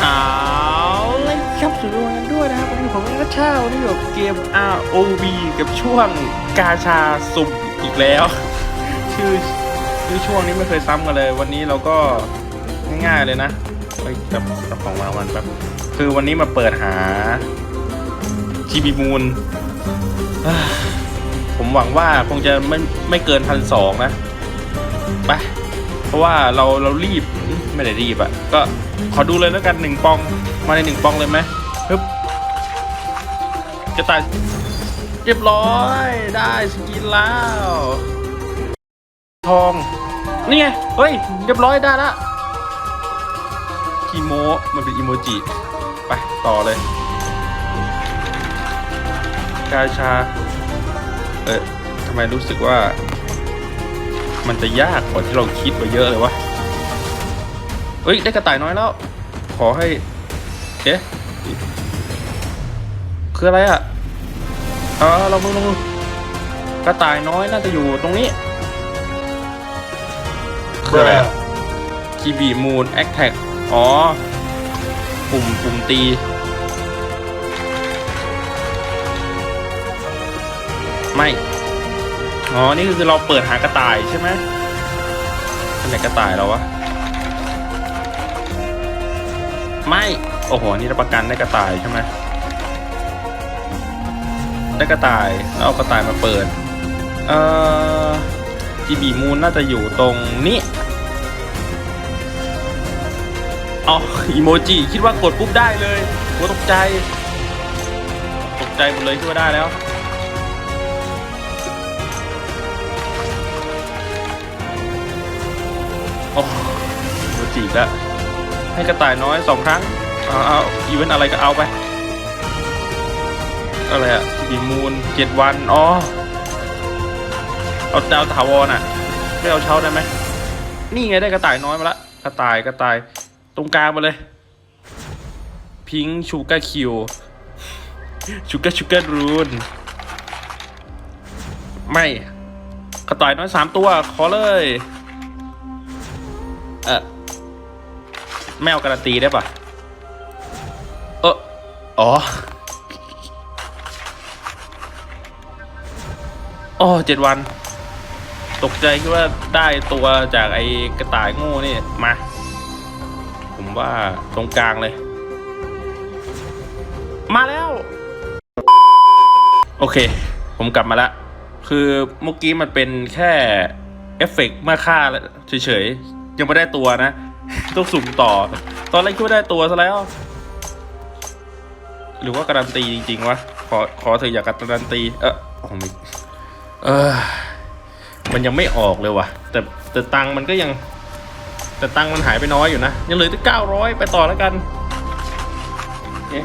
เอาเลยครับสวัสดีวันด้วยนะครับวันนี้ผมก็เช่าวันนี้กับเกม ROV กับช่วงกาชาสุ่มอีกแล้ว ชื่อชื่อช่วงนี้ไม่เคยซ้ำกันเลย วันนี้เราก็ง่ายๆเลยนะไปจับจับของรางวัลแบบคือวันนี้มาเปิดหา GB Moon อ่าผมหวังว่าคงจะไม่ไม่เกินพันสองนะไปเพราะว่าเราเรารีบไม่ได้รีบอะ ก็ ขอดูเลยแล้วกันหนึ่งปอง มาในหนึ่งปองเลยไหมฮึบจะตายเรียบร้อยได้สกินแล้ว ทอง นี่ไง เฮ้ย เรียบร้อยได้ละคีโมมันเป็นอีโมจิ ไป ต่อเลย กาชา เออทำไมรู้สึกว่า มันจะยากกว่าที่เราคิดไปเยอะเลยวะ เฮ้ยได้กระต่ายน้อยแล้ว ขอให้เอ๊ะคืออะไรอะเออเรามึงลงกระต่ายน้อยน่าจะอยู่ตรงนี้คืออะไรอะคีบีมูนแอคแท็กอ๋อปุ่มปุ่มตีไม่ อ๋อ นี่คือเราเปิดหากระต่ายใช่ไหมอันไหนกระต่ายเราวะ ไม่ โอ้โห นี่รับประกันได้กระต่ายใช่ไหมได้กระต่ายแล้วเอากระต่ายมาเปิด เอ่อจีบีมูนน่าจะอยู่ตรงนี้อ๋ออีโมจิคิดว่ากดปุ๊บได้เลยโอ้ตกใจ ตกใจหมดเลยคิดว่าได้แล้วโอ้โหจีบแล้ว ให้กระต่ายน้อยสองครั้งเอาเอาอีเวนต์อะไรก็เอาไป อะไรอะบีมูนเจ็ดวัน อ๋อ เอาดาวถาวรอะไม่เอาเช้าได้ไหม นี่ไงได้กระต่ายน้อยมาละ กระต่ายกระต่ายตรงกลางมาเลย พิงชูกาคิวชูกาชูการ์รูน ไม่ กระต่ายน้อยสามตัว ขอเลย เออ ไม่เอาการันตีได้ปะเอออ๋ออ๋อเจ็ดวัน ตกใจคิดว่าได้ตัวจากไอ้กระต่ายง่นี่ มา ผมว่าตรงกลางเลย มาแล้ว โอเค ผมกลับมาแล้วคือเมื่อกี้มันเป็นแค่ เอฟเฟกต์เมื่อฆ่าเฉยๆ ยังไม่ได้ตัวนะ ต้องสุ่มต่อ ตอนแรกคิดว่าได้ตัวซะแล้ว หรือว่าการันตีจริงๆวะ ขอขอเธอะอยากการันตี เออโอ้ไม่เออมันยังไม่ออกเลยว่ะ แต่แต่ตังค์มันก็ยัง แต่ตังค์มันหายไปน้อยอยู่นะ ยังเหลือที่เก้าร้อยไปต่อแล้วกันเอ๊ะ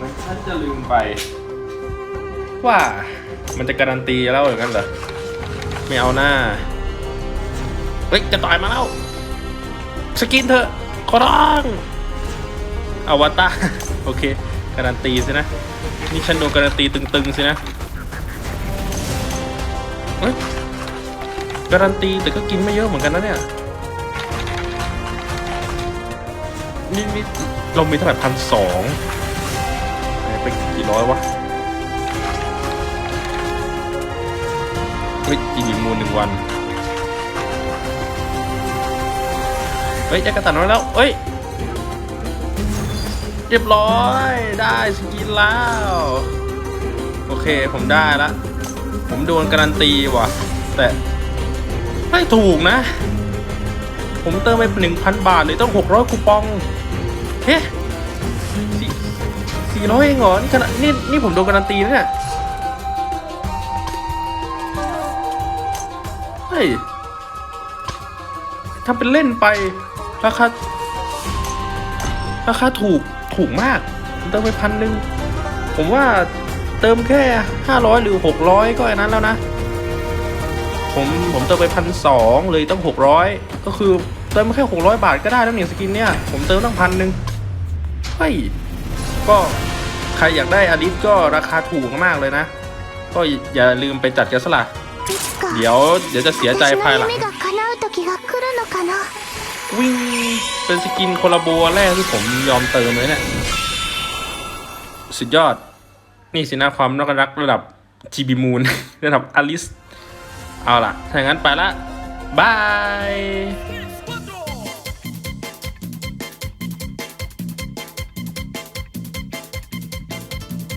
มันฉันจะลืมไป ว่ามันจะการันตีแล้วอย่างนั้นเหรอไม่เอาหน้าเฮ้ยจะต่อยมาแล้ว สกินเถอะขอร้องอวตารโอเค การันตีสินะ นี่ฉันโดนการันตีตึงๆสินะการันตีแต่ก็กินไม่เยอะเหมือนกันนะเนี่ยนี่นี่เรามีเท่าไหร่พันสองไปกี่ร้อยวะเฮ้ยจีดีมูลหนึ่งวัน เฮ้ยได้กระตันมาแล้วเฮ้ยเรียบร้อยได้สกินแล้ว โอเคผมได้ละ ผมโดนการันตีว่ะ แต่ไม่ถูกนะ ผมเติมไปหนึ่งพันบาทเลยต้องหกร้อยคูปอง เฮ้สี่สี่ร้อยเองเหรอ นี่ขนาดนี่นี่ผมโดนการันตีนะเนี่ยเฮ้ยทำเป็นเล่นไป ราคาราคาถูกถูกมาก เติมไปพันหนึ่งผมว่าเติมแค่ห้าร้อยหรือหกร้อยก็อันนั้นแล้วนะ ผมผมเติมไปพันสองเลยต้องหกร้อยก็คือเติมแค่หกร้อยบาทก็ได้แล้วเนี่ยสกินเนี่ย ผมเติมตั้งพันหนึ่งเฮ้ยก็ใครอยากได้อลิฟก็ราคาถูกมากเลยนะ ก็อย่าลืมไปจัดกันสละเดี๋ยวเดี๋ยวจะเสียใจภายหลัง วิ่งเป็นสกินคนละบัวแรกที่ผมยอมเติมเลยเนะี่ยสุดยอด นี่สินะความรักรักระดับจีบีมูนระดับอลิส เอาล่ะ ถ้าอย่างนั้นไปละ บาย